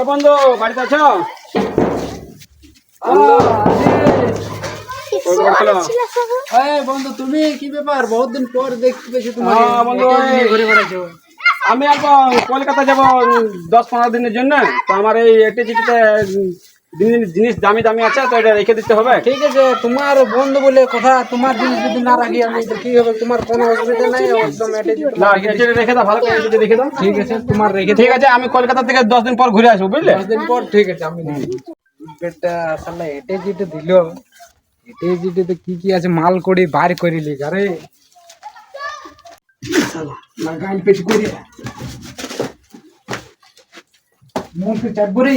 ও বন্ধু বাড়িতে আছো? এই বন্ধু। তুমি কি ব্যাপার? বহুত দিন পর দেখতে পেয়েছি তোমার হ্যাঁ, বন্ধু, ঘুরে বেড়াচ্ছো আমি এখন কলকাতা যাব দশ পনেরো দিনের জন্য। তো আমার এই এটি চিঠিতে জিনিস জিনিস দামি দামি আছে তো এটা রেখে দিতে হবে। ঠিক আছে তোমার বন্ধু বলে কথা তোমার জিনিস যদি না রাখি আমি তো কি হবে? তোমার কোনো অসুবিধা নাই একদম না রেখে। এটা দাও ভালো করে যদি রেখে দাও। ঠিক আছে তোমার রেখে ঠিক আছে আমি কলকাতা থেকে দশ দিন পর ঘুরে আসব বুঝলে? দশ দিন পর ঠিক আছে আমি। পেটটা আসলে এটে যেটা দিল এটে যেটাতে কি কি আছে মাল করি বার করিলি আরে। না গাইল পেট করি। মুখ চাটবো রে।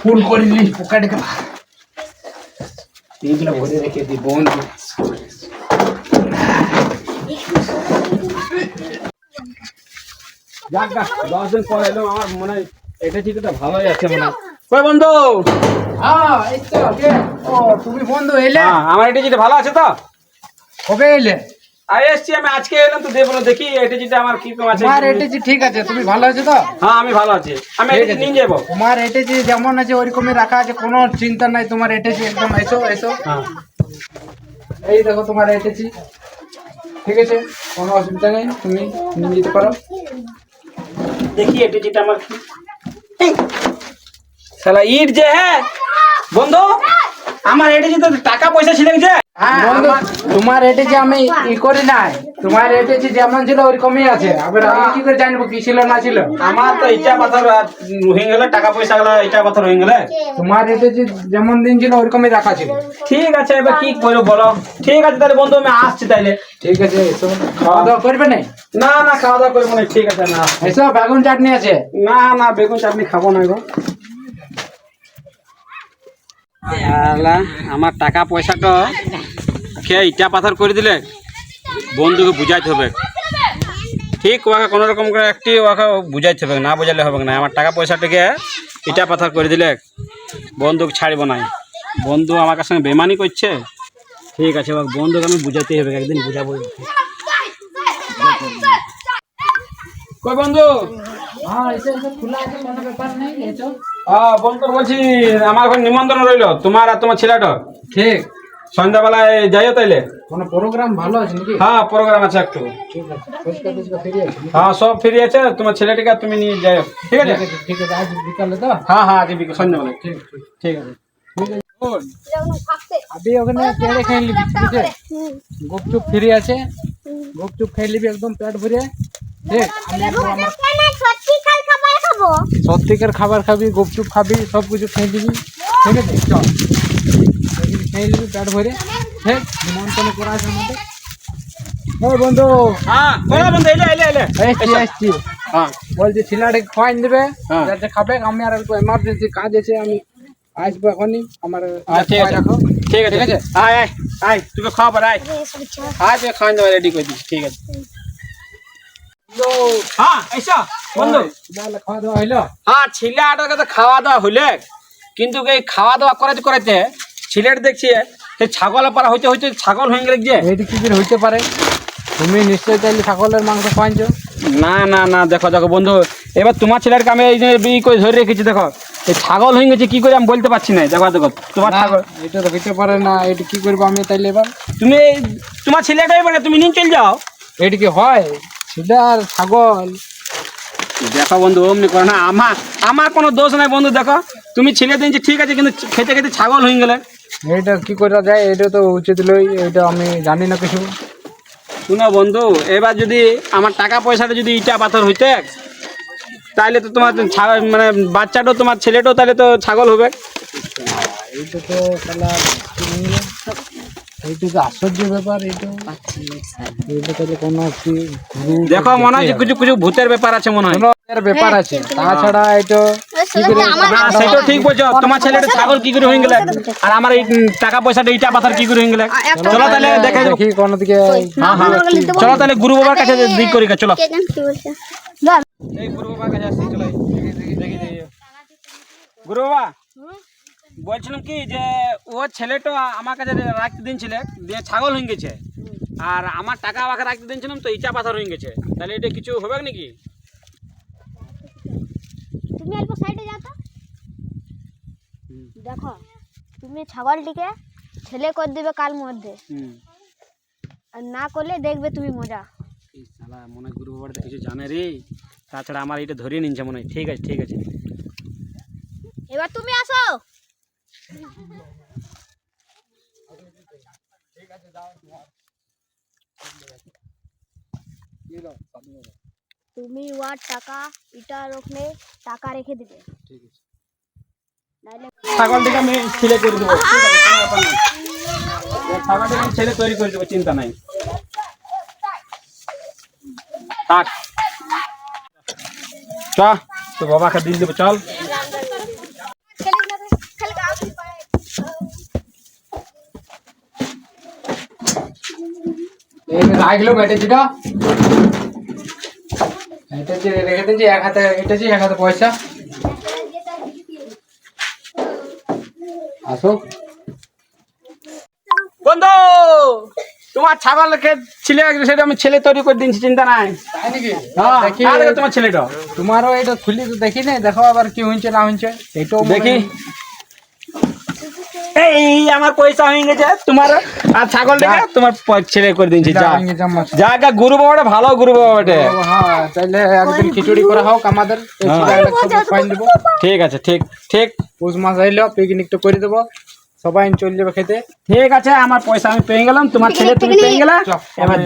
ফুল করে নিলি পকেটে গেলা এইগুলা ভরে রেখে দি যাক দশ দিন পর এলো আমার মনে হয় এটা চিঠিটা ভালোই আছে মনে হয়। কই বন্ধু? হ্যাঁ তুমি বন্ধু এলে? হ্যাঁ আমার এটা চিঠি ভালো আছে তো? কবে এলে? আর এসছি আমি আজকে এলাম তো দেবো দেখি এটা আমার কি কম আছে তোমার ঠিক আছে তুমি ভালো আছো তো? হ্যাঁ আমি ভালো আছি। আমি এটা নিয়ে যাব তোমার যেমন আছে ওইরকমই রাখা আছে কোনো চিন্তা নাই তোমার এটেছি একদম এসো এসো। হ্যাঁ। এই দেখো তোমার এটেছি ঠিক আছে কোনো অসুবিধা নেই তুমি নিয়ে যেতে পারো। দেখি এটা চিঠি আমার কি। শালা ইট যে হ্যাঁ বন্ধু আমার এটা যে তো টাকা পয়সা ছিল যে হ্যাঁ বন্ধু, তোমার এটেছি আমি ই করি নাই তোমার এটেছি যেমন ছিল ওইরকমই আছে। আবার আমি কি করে জানব কি ছিল না ছিল? আমার তো ইটা পাথর হয়ে গেলে টাকা পয়সা গুলো ইটা পাথর হয়ে গেলে তোমার এটেছি যেমন দিন ছিল ওইরকমই রাখা ছিল। ঠিক আছে এবার কি করব বলো? ঠিক আছে তাহলে বন্ধু আমি আসছি তাইলে ঠিক আছে এসো। খাওয়া দাওয়া করবে না না না খাওয়া দাওয়া করব না ঠিক আছে না এসো বেগুন চাটনি আছে। না না বেগুন চাটনি খাব না গো। আমার টাকা পয়সাটা খেয়ে ইটা পাথর করে দিলে বন্ধুকে বুঝাইতে হবে। ঠিক ওকে কোনো রকম করে একটি ওকে বুঝাইতে হবে, না বুঝালে হবে না। আমার টাকা পয়সাটাকে ইটা পাথর করে দিলে বন্ধুকে ছাড়বো না বন্ধু আমার কাছে বেমানি করছে। ঠিক আছে ওকে বন্ধুকে আমি বুঝাইতেই হবে, একদিন বুঝাবো। কই বন্ধু? হ্যাঁ এসো খোলা আছে, কোনো ব্যাপার নেই হ্যাঁ বন্ধু বলছি আমার এখন নিমন্ত্রণ রইল তোমার আর তোমার ছেলেটা ঠিক। সন্ধ্যাবেলায় যাইও তাইলে? কোনো প্রোগ্রাম ভালো আছে নাকি? হ্যাঁ প্রোগ্রাম আছে একটু। হ্যাঁ সব ফ্রি আছে তোমার ছেলেটিকে তুমি নিয়ে যাও ঠিক আছে? ঠিক আছে আজ বিকালে তো? হ্যাঁ হ্যাঁ আজ বিকেল সন্ধ্যাবেলায়। ঠিক ঠিক। ঠিক আছে। আবি ওখানে পেড়ে খেয়ে নিবি ঠিক আছে? গুপচুপ ফ্রি আছে। গুপচুপ খেয়ে নিবি একদম পেট ভরে। ঠিক। আমি সত্যিকার খাবার খাবি গুপচুপ খাবি সব কিছু খেয়ে দিবি ঠিক আছে চল খেয়ে নিবি পেট ভরে। ঠিক নিমন্ত্রণ করা আছে আমাদের। ও বন্ধু। হ্যাঁ বলো বন্ধু এলে এলে এলে। এসছি এসছি হ্যাঁ। বলছি ছেলেটাকে খাওয়াই দেবে। হ্যাঁ। যাতে খাবে আমি আর একটু এমার্জেন্সি কাজ আছে আমি আসব এখনই। আমার হ্যাঁ, ঠিক আছে। রাখো। ঠিক আছে ঠিক আছে? আয় আয় আয় তুই খাওয়া পর আয়। আয় তুই খাওয়া দাওয়া রেডি করে দিস ঠিক আছে। হ্যাঁ এসো। বন্ধু। খাওয়া দাওয়া হইল? হ্যাঁ ছেলেটাকে তো খাওয়া দাওয়া হইলে কিন্তু এই খাওয়া দাওয়া করাতে করাতে ছেলেটা দেখছি সেই ছাগল পাড়া হইতে হইতে ছাগল হয়ে গেলে যে এইটা কি করে হইতে পারে? তুমি নিশ্চয়ই তাইলে ছাগলের মাংস খাওয়াইছো না না না দেখো দেখো বন্ধু এবার তোমার ছেলের আমি এই যে ই করে ধরে রেখেছি দেখো। এই ছাগল হয়ে গেছে কি করে আমি বলতে পারছি না দেখো দেখো তোমার ছাগল এটা তো হইতে পারে না এটা কি করব আমি তাইলে এবার? তুমি তোমার ছেলেটাই মানে তুমি নিয়ে চলে যাও। এটা কি হয়? ছিল আর ছাগল দেখো বন্ধু অমনি করো না। আমার আমার কোনো দোষ নাই বন্ধু দেখো। তুমি ছেলে দিনছি ঠিক আছে কিন্তু খেতে খেতে ছাগল হয়ে গেলে। এটা কি করা যায়? এটা তো উচিত লই এটা আমি জানি না কিছু। শুনো বন্ধু এবার যদি আমার টাকা পয়সাটা যদি ইটা পাথর হইতে তাহলে তো তোমার মানে বাচ্চাটাও তোমার ছেলেটাও তাহলে তো ছাগল হবে। এইটা তো শালা এইটা তো আশ্চর্য ব্যাপার এইটা এইটা তাহলে কোনো একটি গুরু দেখো মনে হয় যে কিছু কিছু ভূতের ব্যাপার আছে মনে হয়। কোনো এর ব্যাপার আছে। তাছাড়া এটা কি করে হ্যাঁ সেটাও ঠিক বলছো। তোমার ছেলেটা ছাগল কি করে হয়ে গেলে? আর আমার এই টাকা পয়সাটা ইটা পাথর কি করে হয়ে গেলে? চলো তাহলে দেখে দেখি কোনো দিকে হ্যাঁ হ্যাঁ। চলো তাহলে গুরু বাবার কাছে দিক করি চলো। এই গুরু বাবার কাছে আসছি চলো। দেখি দেখি দেখি। গুরু বাবা। বলছিলাম কি যে ও ছেলেটা আমার কাছে রাখতে দিনছিল দিয়ে ছাগল হয়ে গেছে। আর আমার টাকা আমাকে রাখতে দিনছিলাম তো ইটা পাথর হয়ে গেছে। তাহলে এটা কিছু হবে নাকি? তুমি অল্প সাইডে যাও তো। দেখো তুমি ছাগলটিকে ছেলে করে দেবে কাল মধ্যে। আর না করলে দেখবে তুমি মজা। শালা মনে গুরু বাবার তো কিছু জানে রে। তাছাড়া আমার এটা ধরিয়ে নিচ্ছে মনে হয়। ঠিক আছে ঠিক আছে। এবার তুমি আসো। তুমি ওয়ার টাকা, ইটা রখলে টাকা রেখে দিবে। ঠিক আছে নাইলে ছাগলটিকে আমি ছেলে করে দেবো, ঠিক আছে, কোনো ব্যাপার নাই এই ছাগলটিকে আমি ছেলে তৈরি করে দেবো, চিন্তা নাই। থাক। চ তো বাবাকে দিন দেবো, চল। রাখল ব্যাটারিটা এটা যে রেখে যে এক হাতে যে এক হাতে পয়সা। আসো বন্ধু তোমার ছাগলকে ছেলে সেটা আমি ছেলে তৈরি করে দিচ্ছি চিন্তা নাই। তাই নাকি? হ্যাঁ তোমার ছেলেটা। তোমারও এটা খুলি তো দেখি না দেখো আবার কি হয়েছে না হয়েছে দেখি। এই আমার পয়সা হয়ে গেছে তোমার আর তোমার ছেড়ে করে যা ভেঙে যাম যা গা গুরু বাবাটা ভালো গুরু বাবাটা। হ্যাঁ তাহলে একদিন খিচুড়ি করা হোক আমাদের। হ্যাঁ। ঠিক আছে ঠিক ঠিক। পৌষ মাস আইলো পিকনিকটা করে দেবো। সবাই চলে যাবে খেতে। ঠিক আছে আমার পয়সা আমি পেয়ে গেলাম তোমার ছেলে তুমি পেয়ে গেলে। চল, এবার